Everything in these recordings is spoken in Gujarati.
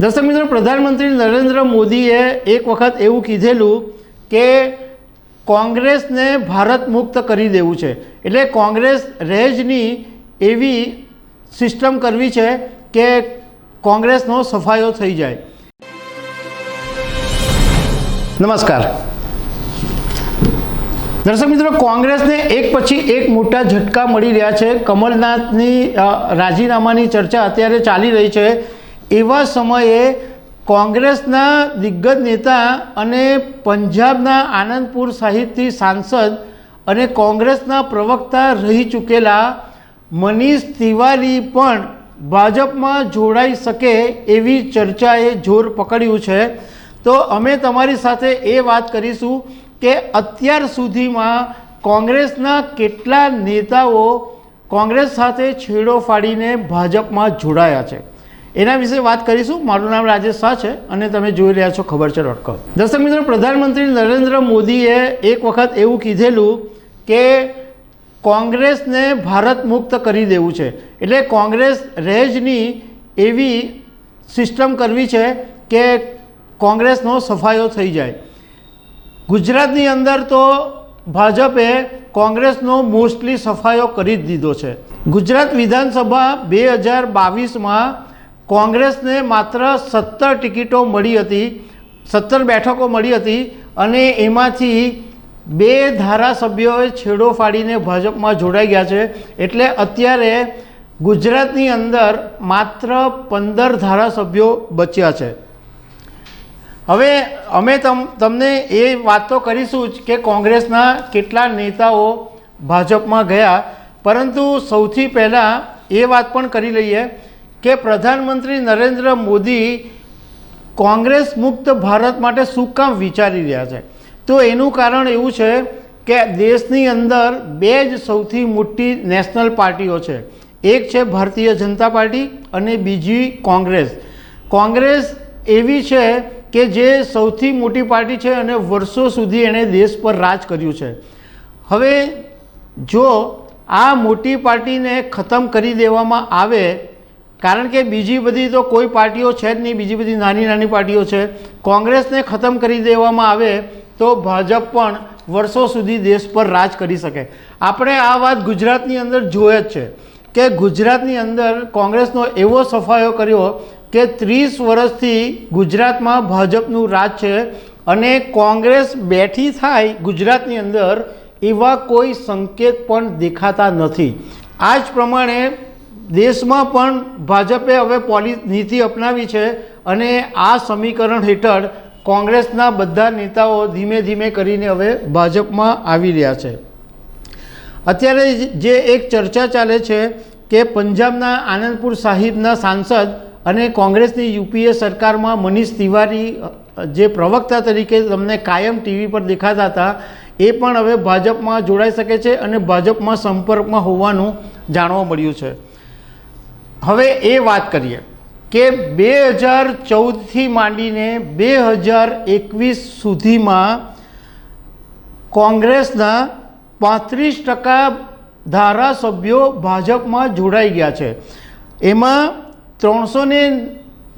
દર્શક મિત્રો, પ્રધાનમંત્રી નરેન્દ્ર મોદીએ એક વખત એવું કીધેલું કે કોંગ્રેસને ભારત મુક્ત કરી દેવું છે. એટલે કોંગ્રેસ રહે જ નહીં એવી સિસ્ટમ કરવી છે કે કોંગ્રેસનો સફાયો થઈ જાય. નમસ્કાર. દર્શક મિત્રો, કોંગ્રેસને એક પછી એક મોટા ઝટકા મળી રહ્યા છે. કમલનાથની રાજીનામાની ચર્ચા અત્યારે ચાલી રહી છે. એવા સમયે કોંગ્રેસના દિગ્ગજ નેતા અને પંજાબના આનંદપુર સાહિબથી સાંસદ અને કોંગ્રેસના પ્રવક્તા રહી ચૂકેલા મનીષ તિવારી પણ ભાજપમાં જોડાઈ શકે એવી ચર્ચાએ જોર પકડ્યું છે. તો અમે તમારી સાથે એ વાત કરીશું કે અત્યાર સુધીમાં કોંગ્રેસના કેટલા નેતાઓ કોંગ્રેસ સાથે છેડો ફાડીને ભાજપમાં જોડાયા છે. એના વિશે વાત કરીશું. મારું નામ રાજેશ શાહ છે અને તમે જોઈ રહ્યા છો ખબર છે ડોટ કોમ દર્શક મિત્રો, પ્રધાનમંત્રી નરેન્દ્ર મોદીએ એક વખત એવું કીધેલું કે કોંગ્રેસને ભારત મુક્ત કરી દેવું છે. એટલે કોંગ્રેસ રહેજની એવી સિસ્ટમ કરવી છે કે કોંગ્રેસનો સફાયો થઈ જાય. ગુજરાતની અંદર તો ભાજપે કોંગ્રેસનો મોસ્ટલી સફાયો કરી જ દીધો છે. ગુજરાત વિધાનસભા બે હજાર બાવીસમાં કોંગ્રેસને માત્ર સત્તર ટિકિટો મળી હતી, સત્તર બેઠકો મળી હતી અને એમાંથી બે ધારાસભ્યોએ છેડો ફાડીને ભાજપમાં જોડાઈ ગયા છે. એટલે અત્યારે ગુજરાતની અંદર માત્ર પંદર ધારાસભ્યો બચ્યા છે. હવે અમે તમ, તમને એ વાત તો કરીશું જ કે કોંગ્રેસના કેટલા નેતાઓ ભાજપમાં ગયા. પરંતુ સૌથી પહેલાં એ વાત પણ કરી લઈએ કે પ્રધાનમંત્રી નરેન્દ્ર મોદી કોંગ્રેસ મુક્ત ભારત માટે શું કામ વિચારી રહ્યા છે? તો એનું કારણ એવું છે કે દેશની અંદર બે જ સૌથી મોટી નેશનલ પાર્ટીઓ છે. એક છે ભારતીય જનતા પાર્ટી અને બીજી કોંગ્રેસ. કોંગ્રેસ એવી છે કે જે સૌથી મોટી પાર્ટી છે અને વર્ષો સુધી એણે દેશ પર રાજ કર્યું છે. હવે જો આ મોટી પાર્ટીને ખતમ કરી દેવામાં આવે કારણ કે બીજી બધી તો કોઈ પાર્ટીઓ છે જ નહીં, બીજી બધી નાની નાની પાર્ટીઓ છે. કોંગ્રેસને ખતમ કરી દેવામાં આવે તો ભાજપ પણ વર્ષો સુધી દેશ પર રાજ કરી શકે. આપણે આ વાત ગુજરાતની અંદર જોઈએ જ છે કે ગુજરાતની અંદર કોંગ્રેસનો એવો સફાયો કર્યો કે ત્રીસ વર્ષથી ગુજરાતમાં ભાજપનું રાજ છે અને કોંગ્રેસ બેઠી થાય ગુજરાતની અંદર એવા કોઈ સંકેત પણ દેખાતા નથી. આ જ પ્રમાણે દેશમાં પણ ભાજપે હવે પોલી, નીતિ અપનાવી છે અને આ સમીકરણ હેઠળ કોંગ્રેસના બધા નેતાઓ ધીમે ધીમે કરીને હવે ભાજપમાં આવી રહ્યા છે. અત્યારે જે એક ચર્ચા ચાલે છે કે પંજાબના આનંદપુર સાહિબના સાંસદ અને કોંગ્રેસની યુપીએ સરકારમાં મનીષ તિવારી જે પ્રવક્તા તરીકે તમને કાયમ ટીવી પર દેખાતા હતા, એ પણ હવે ભાજપમાં જોડાઈ શકે છે અને ભાજપમાં સંપર્કમાં હોવાનું જાણવા મળ્યું છે. હવે એ વાત કરીએ કે બે હજાર ચૌદથી માંડીને બે હજાર એકવીસ સુધીમાં કોંગ્રેસના પાંત્રીસ ટકા ધારાસભ્યો ભાજપમાં જોડાઈ ગયા છે. એમાં ત્રણસો ને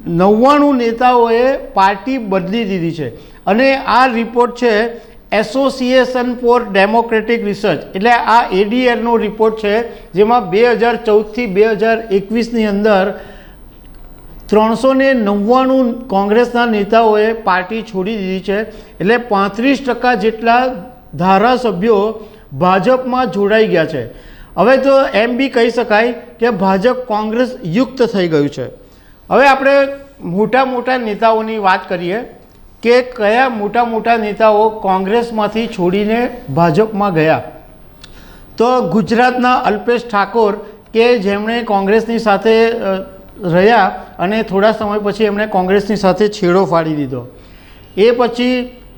નવ્વાણું નેતાઓએ પાર્ટી બદલી દીધી છે. અને આ રિપોર્ટ છે એસોસિએશન ફોર ડેમોક્રેટિક રિસર્ચ એટલે આ એડીઆરનો રિપોર્ટ છે, જેમાં બે હજાર ચૌદથી બે હજાર એકવીસની અંદર ત્રણસો ને નવ્વાણું કોંગ્રેસના નેતાઓએ પાર્ટી છોડી દીધી છે. એટલે પાંત્રીસ ટકા જેટલા ધારાસભ્યો ભાજપમાં જોડાઈ ગયા છે. હવે તો એમ બી કહી શકાય કે ભાજપ કોંગ્રેસ યુક્ત થઈ ગયું છે. હવે આપણે મોટા મોટા નેતાઓની વાત કરીએ. કે કયા મોટા મોટા નેતાઓ કોંગ્રેસમાંથી છોડીને ભાજપમાં ગયા? તો ગુજરાતના અલ્પેશ ઠાકોર કે જેમણે કોંગ્રેસની સાથે રહ્યા અને થોડા સમય પછી એમણે કોંગ્રેસની સાથે છેડો ફાડી દીધો. એ પછી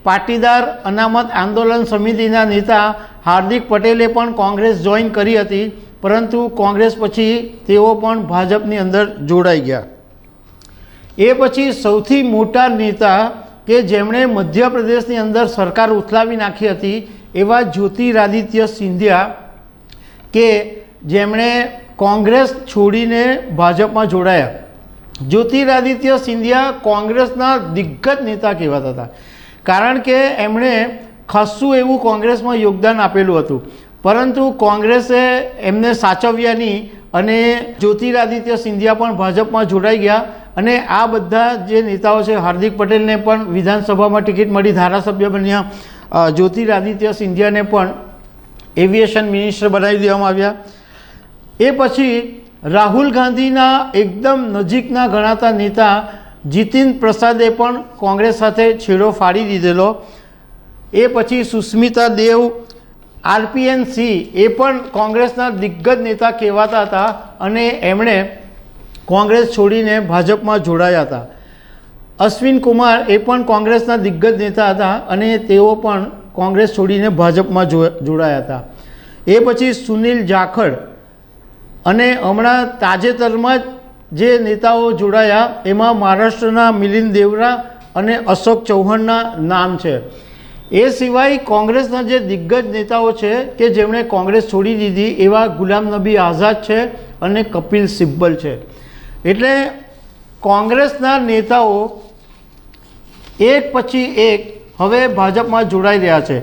પાટીદાર અનામત આંદોલન સમિતિના નેતા હાર્દિક પટેલે પણ કોંગ્રેસ જોઈન કરી હતી, પરંતુ કોંગ્રેસ પછી તેઓ પણ ભાજપની અંદર જોડાઈ ગયા. એ પછી સૌથી મોટા નેતા કે જેમણે મધ્યપ્રદેશની અંદર સરકાર ઉથલાવી નાખી હતી એવા જ્યોતિરાદિત્ય સિંધિયા કે જેમણે કોંગ્રેસ છોડીને ભાજપમાં જોડાયા. જ્યોતિરાદિત્ય સિંધિયા કોંગ્રેસના દિગ્ગજ નેતા કહેવાતા હતા. કારણ કે એમણે ખાસ્સું એવું કોંગ્રેસમાં યોગદાન આપેલું હતું. પરંતુ કોંગ્રેસે એમને સાચવ્યા નહીં અને જ્યોતિરાદિત્ય સિંધિયા પણ ભાજપમાં જોડાઈ ગયા અને આ બધા જે નેતાઓ છે, હાર્દિક પટેલને પણ વિધાનસભામાં ટિકિટ મળી, ધારાસભ્ય બન્યા. જ્યોતિરાદિત્ય સિંધિયાને પણ એવિએશન મિનિસ્ટર બનાવી દેવામાં આવ્યા. એ પછી રાહુલ ગાંધીના એકદમ નજીકના ગણાતા નેતા જીતિન પ્રસાદે પણ કોંગ્રેસ સાથે છેડો ફાડી દીધેલો. એ પછી સુસ્મિતા દેવ આરપીએન સિંહ એ પણ કોંગ્રેસના દિગ્ગજ નેતા કહેવાતા હતા અને એમણે કોંગ્રેસ છોડીને ભાજપમાં જોડાયા હતા. અશ્વિન કુમાર એ પણ કોંગ્રેસના દિગ્ગજ નેતા હતા અને તેઓ પણ કોંગ્રેસ છોડીને ભાજપમાં જોડાયા હતા. એ પછી સુનિલ જાખડ અને હમણાં તાજેતરમાં જ જે નેતાઓ જોડાયા, એમાં મહારાષ્ટ્રના મિલિંદ દેવરા અને અશોક ચૌહાણના નામ છે. એ સિવાય કોંગ્રેસના જે દિગ્ગજ નેતાઓ છે કે જેમણે કોંગ્રેસ છોડી દીધી એવા ગુલામ નબી આઝાદ છે અને કપિલ સિબ્બલ છે. એટલે કોંગ્રેસના નેતાઓ એક પછી એક હવે ભાજપમાં જોડાઈ રહ્યા છે.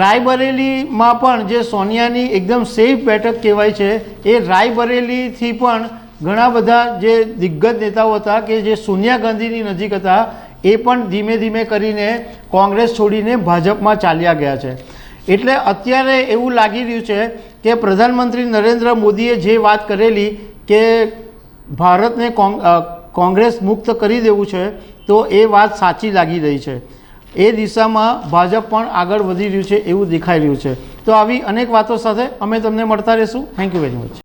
રાયબરેલીમાં પણ જે સોનિયાની એકદમ સેફ બેઠક કહેવાય છે, એ રાયબરેલીથી પણ ઘણા બધા જે દિગ્ગજ નેતાઓ હતા કે જે સોનિયા ગાંધીની નજીક હતા, એ પણ ધીમે ધીમે કરીને કોંગ્રેસ છોડીને ભાજપમાં ચાલ્યા ગયા છે. એટલે અત્યારે એવું લાગી રહ્યું છે કે પ્રધાનમંત્રી નરેન્દ્ર મોદીએ જે વાત કરેલી કે ભારતને કોંગ કોંગ્રેસ મુક્ત કરી દેવું છે, તો એ વાત સાચી લાગી રહી છે. એ દિશામાં ભાજપ પણ આગળ વધી રહ્યું છે એવું દેખાઈ રહ્યું છે. તો આવી અનેક વાતો સાથે અમે તમને મળતા રહીશું. Thank you very much